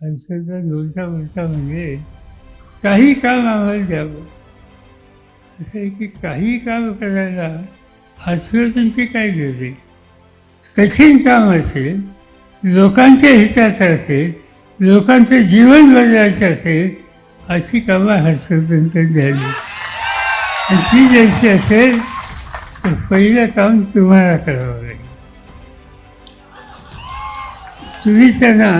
आयुष्याचा बोलता बोलता म्हणजे काही काम आम्हाला द्यावं. असं आहे की काही काम करायला आश्वासनची काय गरज आहे? कठीण काम असेल लोकांच्या हिताचं असेल लोकांचं जीवन बदलायचं असेल अशी कामं हर्षवर्धन द्यावी. आणि ती द्यायची असेल तर पहिलं काम तुम्हाला करावं लागेल. तुम्ही त्यांना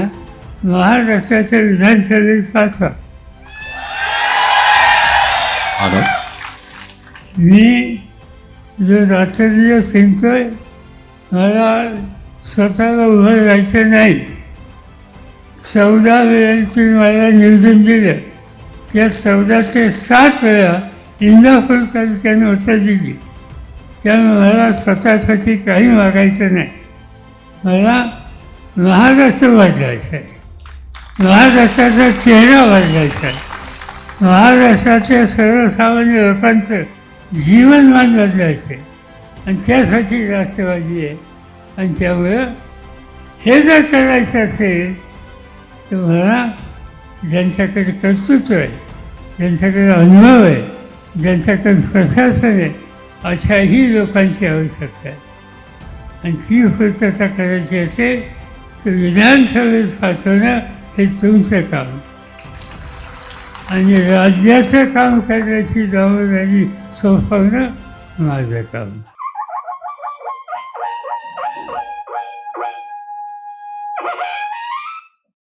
महाराष्ट्राच्या विधानसभेत पाठवा. मी जो रात्रदिवस हिंडतोय मला स्वतःला उभं राहायचं नाही. चौदा तुम्ही मला निवडून दिलं. त्या चौदा ते सात वेळा इंदापूर तालुक्याने उत्तर दिली. त्यामुळे मला स्वतःसाठी काही मागायचं नाही. मला महाराष्ट्र बदलायचा आहे. महाराष्ट्राचा चेहरा बदलायचा आहे. महाराष्ट्राच्या सर्वसामान्य लोकांचं जीवनमान बदलायचं आहे. आणि त्यासाठी राष्ट्रवादी आहे. आणि त्यामुळं हे जर करायचं असेल तर मला ज्यांच्याकडे कर्तृत्व आहे ज्यांच्याकडे अनुभव आहे ज्यांच्याकडे प्रशासन आहे अशाही लोकांची आवश्यकता आहे. आणि ती पूर्तता करायची असेल तर विधानसभेत पाठवणं हे तुमचं काम. आणि राज्याचं काम करण्याची जबाबदारी सोपवणं माझं काम.